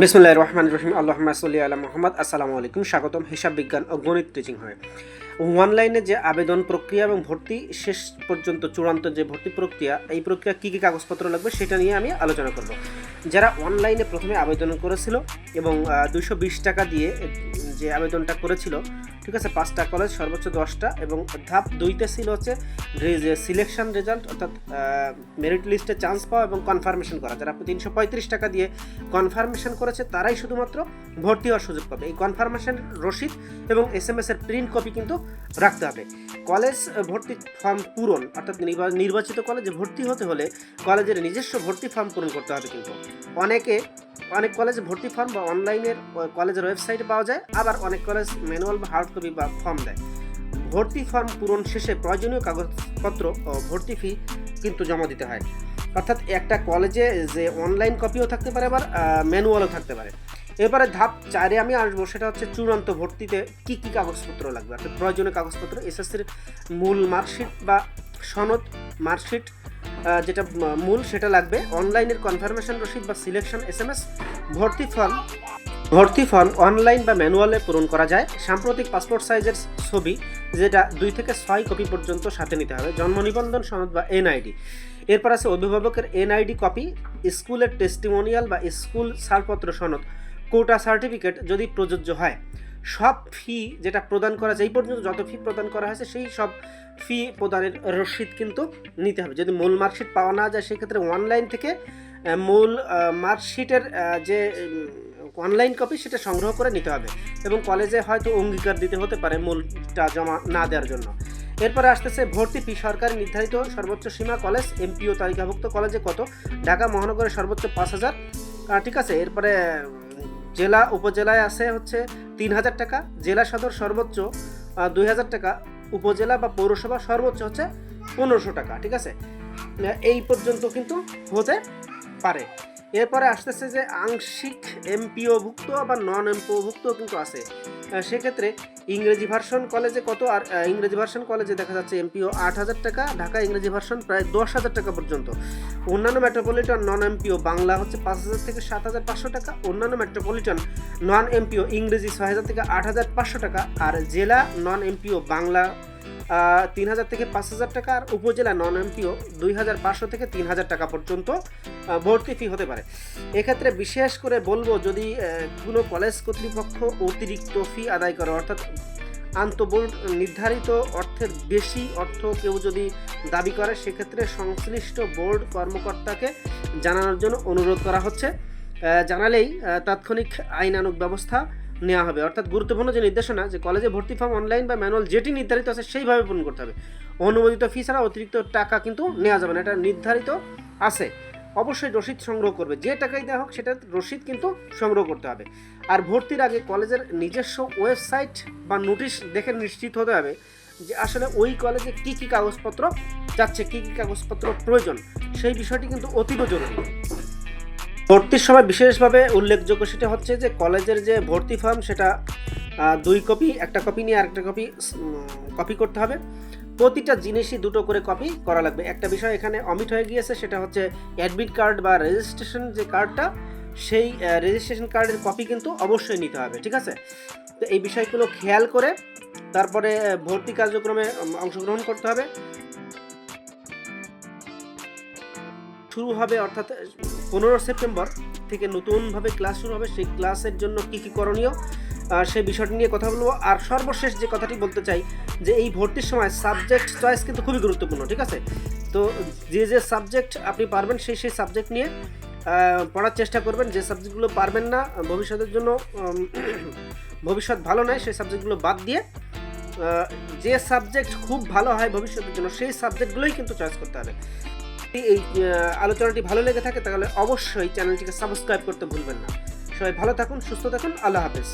বিসমুল্লাহ রহমান রহিম। আল্লাহ সাল্লি আল্লাহ মোহাম্মদ। আসসালামু আলাইকুম। স্বাগতম হিসাব বিজ্ঞান ও গণিত টিচিং হয়। অনলাইনে যে আবেদন প্রক্রিয়া এবং ভর্তি শেষ পর্যন্ত চূড়ান্ত যে ভর্তি প্রক্রিয়া, এই প্রক্রিয়া কী কী কাগজপত্র লাগবে সেটা নিয়ে আমি আলোচনা করব। যারা অনলাইনে প্রথমে আবেদন করেছিল এবং দুশো টাকা দিয়ে যে আবেদনটা করেছিল, ঠিক আছে, পাঁচটা কলেজ সর্বোচ্চ দশটা এবং ধাপ দুইতে ছিল হচ্ছে সিলেকশন রেজাল্ট অর্থাৎ মেরিট লিস্টে চান্স পাওয়া এবং কনফার্মেশন করা। যারা তিনশো পঁয়ত্রিশ টাকা দিয়ে কনফার্মেশন করেছে, তারাই শুধুমাত্র ভর্তি হওয়ার সুযোগ পাবে। এই কনফার্মেশন রসিদ এবং এস এম এস এর প্রিন্ট কপি কিন্তু রাখতে হবে। কলেজ ভর্তি ফর্ম পূরণ, অর্থাৎ নির্বা- নির্বাচিত কলেজে ভর্তি হতে হলে কলেজের নিজস্ব ভর্তি ফর্ম পূরণ করতে হবে কিন্তু। অনেকে, অনেক কলেজে ভর্তি ফর্ম বা অনলাইনের কলেজের ওয়েবসাইটে পাওয়া যায়, আবার অনেক কলেজ ম্যানুয়াল বা হার্ড কপি বা ফর্ম দেয়। ভর্তি ফর্ম পূরণ শেষে প্রয়োজনীয় কাগজপত্র ও ভর্তি ফি কিন্তু জমা দিতে হয়। অর্থাৎ একটা কলেজে যে অনলাইন কপিও থাকতে পারে আবার ম্যানুয়ালও থাকতে পারে। এবারে ধাপ চারে আমি আসব, সেটা হচ্ছে চূড়ান্ত ভর্তিতে কি কি কাগজপত্র লাগবে? অর্থাৎ প্রয়োজনীয় কাগজপত্র, এসএসসির মূল মার্কশিট বা সনদ, মার্কশিট যেটা মূল সেটা লাগবে। অনলাইনের কনফার্মেশন রসিদ বা সিলেকশন এস এম এস ভর্তি ফর্ম ভর্তি ফর্ম অনলাইন বা ম্যানুয়ালে পূরণ করা যায়। সাম্প্রতিক পাসপোর্ট সাইজের ছবি, যেটা দুই থেকে ছয় কপি পর্যন্ত সাথে নিতে হবে। জন্ম নিবন্ধন সনদ বা এনআইডি। এরপর আছে অভিভাবকের এনআইডি কপি, স্কুলের টেস্টিমোনিয়াল বা স্কুল ছাড়পত্র সনদ। কোটা সার্টিফিকেট যদি প্রযোজ্য হয়। সব ফি যেটা প্রদান করা যায় এই পর্যন্ত যত ফি প্রদান করা হয়েছে, সেই সব ফি প্রদানের রসিদ কিন্তু নিতে হবে। যদি মূল মার্কশিট পাওয়া না যায়, সেক্ষেত্রে অনলাইন থেকে মূল মার্কশিটের যে অনলাইন কপি সেটা সংগ্রহ করে নিতে হবে। এবং কলেজে হয়তো অঙ্গীকার দিতে হতে পারে মূলটা জমা না দেওয়ার জন্য। এরপরে আসতেছে, ভর্তি ফি সরকারি নির্ধারিত সর্বোচ্চ সীমা কলেজ এমপিও তালিকাভুক্ত কলেজে কত? ঢাকা, মহানগরে সর্বোচ্চ পাঁচ হাজার। ঠিক আছে, এরপরে জেলা উপজেলায় আছে হচ্ছে তিন হাজার টাকা, জেলা সদর সর্বোচ্চ দুই হাজার টাকা, উপজেলা বা পৌরসভা সর্বোচ্চ হচ্ছে পনেরোশো টাকা, ঠিক আছে? এই পর্যন্ত কিন্তু হতে পারে। এরপরে আসতেছে যে আংশিক এমপিও ভুক্ত বা নন এমপিওভুক্ত কিন্তু আছে। সেক্ষেত্রে ইংরেজি ভার্সন কলেজে কত? আর ইংরেজি ভার্সন কলেজে দেখা যাচ্ছে এমপিও আট হাজার টাকা, ঢাকা ইংরেজি ভার্সন প্রায় দশ হাজার টাকা পর্যন্ত। অন্যান্য মেট্রোপলিটন নন এমপিও বাংলা হচ্ছে পাঁচ হাজার থেকে সাত হাজার পাঁচশো টাকা, অন্যান্য মেট্রোপলিটন নন এমপিও ইংরেজি ছয় হাজার থেকে আট হাজার পাঁচশো টাকা, আর জেলা নন এমপিও বাংলা তিন হাজার থেকে পাঁচ হাজার টাকা আর উপজেলা নন এমপিও দুই হাজার পাঁচশো থেকে তিন হাজার টাকা পর্যন্ত ভর্তি ফি হতে পারে। এক্ষেত্রে বিশেষ করে বলব যদি কোনো কলেজ কর্তৃপক্ষ অতিরিক্ত ফি আদায় করে, অর্থাৎ আন্তঃবোর্ড নির্ধারিত অর্থের বেশি অর্থ কেউ যদি দাবি করে, সেক্ষেত্রে সংশ্লিষ্ট বোর্ড কর্মকর্তাকে জানানোর জন্য অনুরোধ করা হচ্ছে। জানালেই তাৎক্ষণিক আইনানুগ ব্যবস্থা নেওয়া হবে। অর্থাৎ গুরুত্বপূর্ণ যে নির্দেশনা যে কলেজে ভর্তি ফর্ম অনলাইন বা ম্যানুয়াল যেটি নির্ধারিত আছে সেইভাবে পূরণ করতে হবে। অনুমোদিত ফি ছাড়া অতিরিক্ত টাকা কিন্তু নেওয়া যাবে না, এটা নির্ধারিত আছে। অবশ্যই রসিদ সংগ্রহ করবে, যে টাকাই দেওয়া হোক সেটা রসিদ কিন্তু সংগ্রহ করতে হবে। আর ভর্তির আগে কলেজের নিজস্ব ওয়েবসাইট বা নোটিশ দেখে নিশ্চিত হতে হবে যে আসলে ওই কলেজে কি কি কাগজপত্র যাচ্ছে, কি কি কাগজপত্র প্রয়োজন। সেই বিষয়টি কিন্তু অতীব জরুরি। ভর্তির সময় বিশেষভাবে উল্লেখযোগ্য সেটা হচ্ছে যে কলেজের যে ভর্তি ফর্ম, সেটা দুই কপি, একটা কপি নিয়ে আরেকটা কপি কপি করতে হবে। প্রতিটা জিনিসই দুটো করে কপি করা লাগবে। একটা বিষয় এখানে অমিট হয়ে গিয়েছে, সেটা হচ্ছে অ্যাডমিট কার্ড বা রেজিস্ট্রেশন যে কার্ডটা সেই রেজিস্ট্রেশন কার্ডের কপি কিন্তু অবশ্যই নিতে হবে, ঠিক আছে? তো এই বিষয়গুলো খেয়াল করে তারপরে ভর্তি কার্যক্রমে অংশগ্রহণ করতে হবে। শুরু হবে অর্থাৎ পনেরো সেপ্টেম্বর থেকে নতুনভাবে ক্লাস শুরু হবে, সেই ক্লাসের জন্য কী কী করণীয় সেই বিষয়টি নিয়ে কথা বলব। আর সর্বশেষ যে কথাটি বলতে চাই, যে এই ভর্তির সময় সাবজেক্ট চয়েস কিন্তু খুবই গুরুত্বপূর্ণ, ঠিক আছে? তো যে যে সাবজেক্ট আপনি পারবেন, সেই সেই সাবজেক্ট নিয়ে পড়ার চেষ্টা করবেন। যে সাবজেক্টগুলো পারবেন না, ভবিষ্যতের জন্য ভবিষ্যৎ ভালো নয়, সেই সাবজেক্টগুলো বাদ দিয়ে যে সাবজেক্ট খুব ভালো হয় ভবিষ্যতের জন্য, সেই সাবজেক্টগুলোই কিন্তু চয়েস করতে হবে। এই আলোচনাটি ভালো লেগে থাকে তাহলে অবশ্যই চ্যানেলটিকে সাবস্ক্রাইব করতে ভুলবেন না। সবাই ভালো থাকুন, সুস্থ থাকুন, আল্লাহ হাফেজ।